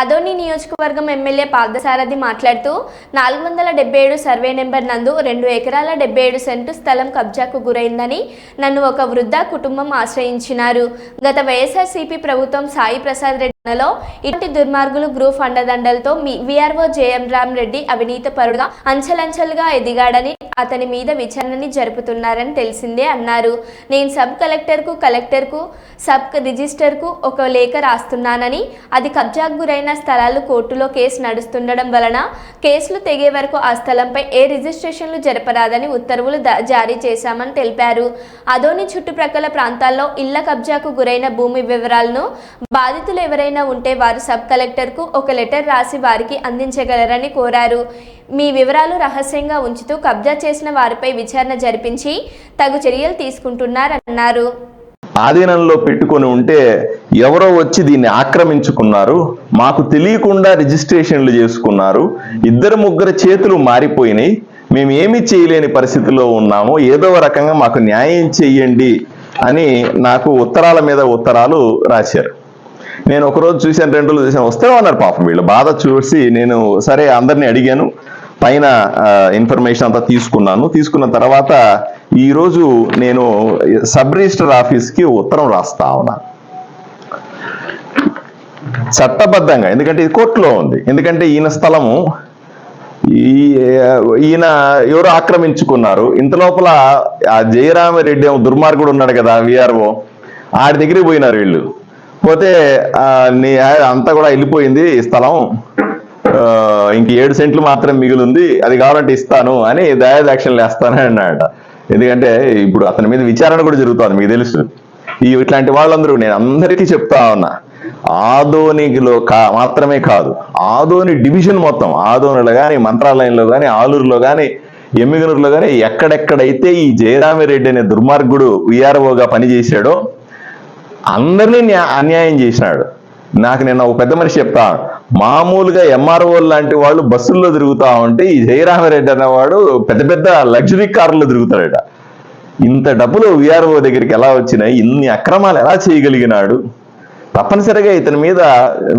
అదోని నియోజకవర్గం ఎమ్మెల్యే పార్థసారథి మాట్లాడుతూ నాలుగు వందల డెబ్బై ఏడు సర్వే నెంబర్ నందు రెండు ఎకరాల డెబ్బై ఏడు సెంటు స్థలం కబ్జాకు గురైందని నన్ను ఒక వృద్ధ కుటుంబం ఆశ్రయించినారు. గత వైఎస్ఆర్సీపీ ప్రభుత్వం సాయి ప్రసాద్ రెడ్డి లో ఇటువంటి దుర్మార్గులు గ్రూప్ అండదండలతో మీ VRO J M Ram Reddy అవినీతి పరుడుగా అంచెలంచెలుగా ఎదిగాడని అతని మీద విచారణని జరుపుతున్నారని తెలిసిందే అన్నారు. నేను సబ్ కలెక్టర్కు కలెక్టర్కు సబ్ రిజిస్టర్కు ఒక లేఖ రాస్తున్నానని అది కబ్జాకు గురైన స్థలాలు కోర్టులో కేసు నడుస్తుండడం వలన కేసులు తెగే వరకు ఆ స్థలంపై ఏ రిజిస్ట్రేషన్లు జరపరాదని ఉత్తర్వులు జారీ చేశామని తెలిపారు. అదోని చుట్టుప్రక్కల ప్రాంతాల్లో ఇళ్ళ కబ్జాకు గురైన భూమి వివరాలను బాధితులు ఎవరైనా ఉంటే వారు సబ్ కలెక్టర్కు ఒక లెటర్ రాసి వారికి అందించగలరని కోరారు. మీ వివరాలు రహస్యంగా ఉంచుతూ కబ్జా చేసిన వారిపై విచారణ జరిపించి తగు చర్యలు తీసుకుంటున్నారన్నారు. ఆధీనంలో పెట్టుకొని ఉంటే ఎవరో వచ్చి దీన్ని ఆక్రమించుకున్నారు. మాకు తెలియకుండా రిజిస్ట్రేషన్లు చేసుకున్నారు. ఇద్దరు ముగ్గురు చేతులు మారిపోయినాయి. మేము ఏమీ చేయలేని పరిస్థితిలో ఉన్నాము. ఏదో రకంగా మాకు న్యాయం చెయ్యండి అని నాకు ఉత్తరాల మీద ఉత్తరాలు రాశారు. నేను ఒకరోజు చూశాను రెండు రోజులు చూశాను వస్తే ఉన్నారు పాపం వీళ్ళు. బాధ చూసి నేను సరే అందరిని అడిగాను పైన ఇన్ఫర్మేషన్ అంతా తీసుకున్నాను. తీసుకున్న తర్వాత ఈరోజు నేను సబ్ రిజిస్టర్ ఆఫీస్కి ఉత్తరం రాస్తా ఉన్నా. చట్టబద్ధంగా ఎందుకంటే ఇది కోర్టులో ఉంది. ఎందుకంటే ఈయన స్థలము ఈ ఈయన ఎవరు ఆక్రమించుకున్నారు. ఇంత లోపల ఆ జయరామరెడ్డి దుర్మార్గుడు ఉన్నాడు కదా విఆర్ఓ. ఆడి దగ్గరికి పోయినారు వీళ్ళు. పోతే నీ అంతా కూడా వెళ్ళిపోయింది ఈ స్థలం. ఇంక ఏడు సెంట్లు మాత్రం మిగిలింది అది కావాలంటే ఇస్తాను అని దయాదాక్షిణలు వేస్తానని అన్నాడట. ఎందుకంటే ఇప్పుడు అతని మీద విచారణ కూడా జరుగుతుంది మీకు తెలుసు. ఈ ఇట్లాంటి వాళ్ళందరూ నేను అందరికీ చెప్తా ఉన్నా ఆదోనిలో కా మాత్రమే కాదు ఆదోని డివిజన్ మొత్తం ఆదోనిలో కానీ మంత్రాలయంలో కానీ ఆలూరులో కానీ ఎమ్మిగనూరులో కానీ ఎక్కడెక్కడైతే ఈ జయరామిరెడ్డి అనే దుర్మార్గుడు విఆర్ఓగా పనిచేశాడో అందరినీ అన్యాయం చేసినాడు. నాకు నిన్న ఒక పెద్ద మనిషి చెప్తా. మామూలుగా ఎంఆర్ఓ లాంటి వాళ్ళు బస్సుల్లో తిరుగుతా ఉంటే ఈ జయరామరెడ్డి అనేవాడు పెద్ద పెద్ద లగ్జరీ కార్లో తిరుగుతాడట. ఇంత డబ్బులు విఆర్ఓ దగ్గరికి ఎలా వచ్చినాయి? ఇన్ని అక్రమాలు ఎలా చేయగలిగినాడు? తప్పనిసరిగా ఇతని మీద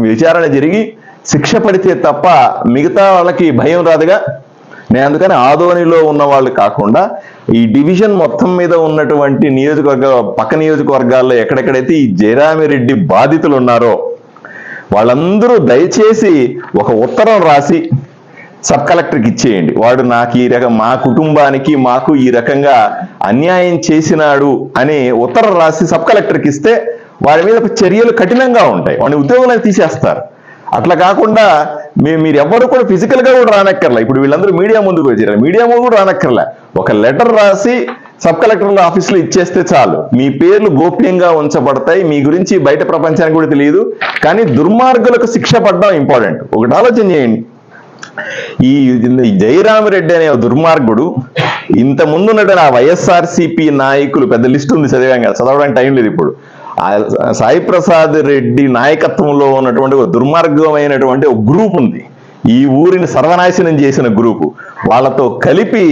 విచారణ జరిగి శిక్ష పడితే తప్ప మిగతా వాళ్ళకి భయం రాదుగా? నేను అందుకని ఆదోనిలో ఉన్న వాళ్ళు కాకుండా ఈ డివిజన్ మొత్తం మీద ఉన్నటువంటి నియోజకవర్గ పక్క నియోజకవర్గాల్లో ఎక్కడెక్కడైతే ఈ జయరామిరెడ్డి బాధితులు ఉన్నారో వాళ్ళందరూ దయచేసి ఒక ఉత్తరం రాసి సబ్ కలెక్టర్కి ఇచ్చేయండి. వాడు నాకు ఈ రకం మా కుటుంబానికి మాకు ఈ రకంగా అన్యాయం చేసినాడు అని ఉత్తరం రాసి సబ్ కలెక్టర్కి ఇస్తే వాడి మీద చర్యలు కఠినంగా ఉంటాయి. వాడిని ఉద్యోగంలో తీసేస్తారు. అట్లా కాకుండా మేము మీరు ఎవరు కూడా ఫిజికల్గా కూడా రానక్కర్లే. ఇప్పుడు వీళ్ళందరూ మీడియా ముందుకు వచ్చారు మీడియా ముందు కూడా రానక్కర్లే. ఒక లెటర్ రాసి సబ్ కలెక్టర్ల ఆఫీసులో ఇచ్చేస్తే చాలు. మీ పేర్లు గోప్యంగా ఉంచబడతాయి. మీ గురించి బయట ప్రపంచానికి కూడా తెలియదు. కానీ దుర్మార్గులకు శిక్ష పడడం ఇంపార్టెంట్ ఒకటి ఆలోచన చేయండి. ఈ జయరామరెడ్డి అనే దుర్మార్గుడు ఇంత ముందున్నటువంటి ఆ వైఎస్ఆర్సిపి నాయకులు పెద్ద లిస్ట్ ఉంది చదివాం కదా చదవడానికి టైం లేదు ఇప్పుడు. సాయి ప్రసాద్ రెడ్డి నాయకత్వంలో ఉన్నటువంటి ఒక దుర్మార్గమైనటువంటి ఒక గ్రూప్ ఉంది. ఈ ఊరిని సర్వనాశనం చేసిన గ్రూపు. వాళ్ళతో కలిపి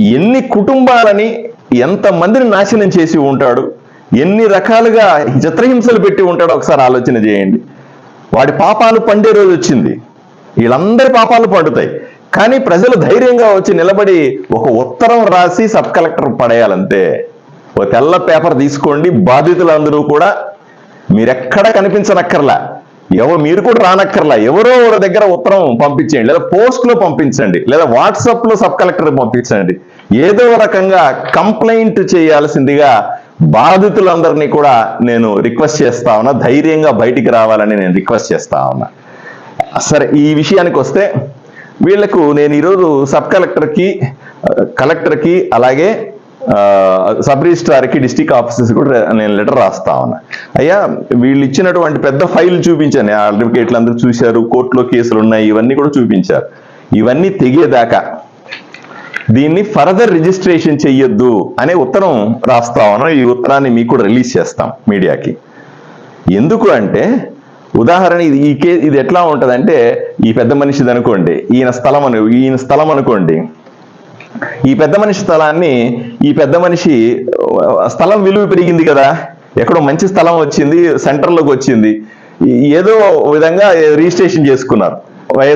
ఎన్ని కుటుంబాలని ఎంత మందిని నాశనం చేసి ఉంటాడు ఎన్ని రకాలుగా చిత్రహింసలు పెట్టి ఉంటాడో ఒకసారి ఆలోచన చేయండి. వాడి పాపాలు పండే రోజు వచ్చింది. వీళ్ళందరి పాపాలు పండుతాయి. కానీ ప్రజలు ధైర్యంగా వచ్చి నిలబడి ఒక ఉత్తరం రాసి సబ్ కలెక్టర్ పడేయాలంతే. ఒక తెల్ల పేపర్ తీసుకోండి. బాధితులందరూ కూడా మీరెక్కడ కనిపించనక్కర్లా. ఎవరు మీరు కూడా రానక్కర్లా. ఎవరో ఒక దగ్గర ఉత్తరం పంపించేయండి. లేదా పోస్ట్లో పంపించండి. లేదా వాట్సాప్లో సబ్ కలెక్టర్ పంపించండి. ఏదో రకంగా కంప్లైంట్ చేయాల్సిందిగా బాధితులందరినీ కూడా నేను రిక్వెస్ట్ చేస్తా ఉన్నా. ధైర్యంగా బయటికి రావాలని నేను రిక్వెస్ట్ చేస్తా ఉన్నా. సరే ఈ విషయానికి వస్తే వీళ్ళకు నేను ఈరోజు సబ్ కలెక్టర్కి కలెక్టర్కి అలాగే సబ్ రిజిస్ట్రార్కి డిస్టిక్ ఆఫీసర్స్ కూడా నేను లెటర్ రాస్తా ఉన్నా. అయ్యా వీళ్ళు ఇచ్చినటువంటి పెద్ద ఫైల్ చూపించాను. ఆ అడ్వకేట్లు అందరూ చూశారు కోర్టులో కేసులు ఉన్నాయి ఇవన్నీ కూడా చూపించారు. ఇవన్నీ తెగేదాకా. దీన్ని ఫర్దర్ రిజిస్ట్రేషన్ చెయ్యొద్దు అనే ఉత్తరం రాస్తా ఉన్నా. ఈ ఉత్తరాన్ని మీకు కూడా రిలీజ్ చేస్తాం మీడియాకి. ఎందుకు అంటే ఉదాహరణ ఇది ఈ కే ఇది ఎట్లా ఉంటుందంటే ఈ పెద్ద మనిషిది అనుకోండి ఈయన స్థలం అను ఈయన స్థలం అనుకోండి ఈ పెద్ద మనిషి స్థలాన్ని ఈ పెద్ద మనిషి స్థలం విలువ పెరిగింది కదా. ఎక్కడో మంచి స్థలం వచ్చింది సెంటర్లోకి వచ్చింది. ఏదో విధంగా రిజిస్ట్రేషన్ చేసుకున్నారు. వైఎస్